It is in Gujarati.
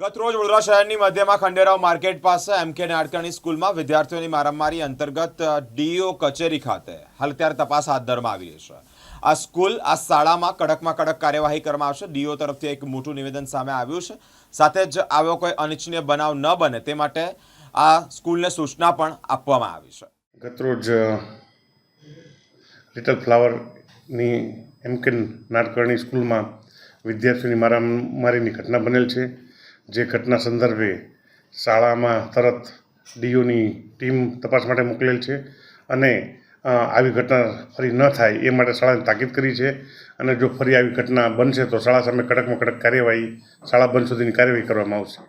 ગતરોજ વડોદરા શહેરની મધ્યમાં ખંડેરાવ માર્કેટ પાસે એમ કે નાડકર્ણી સ્કૂલમાં વિદ્યાર્થીઓની મારામારી અંતર્ગત ડીઓ કચેરી ખાતે. હાલ ત્યારે તપાસ હાથ ધરવામાં આવી રહી છે. આ સ્કૂલ આ શાળામાં કડકમાં કડક કાર્યવાહી કરવામાં આવશે. ડીઓ તરફથી એક મોટું નિવેદન સામે આવ્યું છે. સાથે જ આવો કોઈ અનિચ્છનીય બનાવ ન બને તે માટે આ સ્કૂલને સૂચના પણ આપવામાં આવી છે. ગતરોજ લિટલ ફ્લાવરની એમ કે નાટકર્ણી સ્કૂલમાં વિદ્યાર્થીઓની મારામારીની ઘટના બનેલ છે. જે ઘટના સંદર્ભે શાળામાં તરત ડીઓની ટીમ તપાસ માટે મોકલેલ છે અને આવી ઘટના ફરી ન થાય એ માટે શાળાને તાકીદ કરી છે અને જો ફરી આવી ઘટના બનશે તો શાળા સામે કડકમાં કડક કાર્યવાહી શાળા બંધ સુધીની કાર્યવાહી કરવામાં આવશે.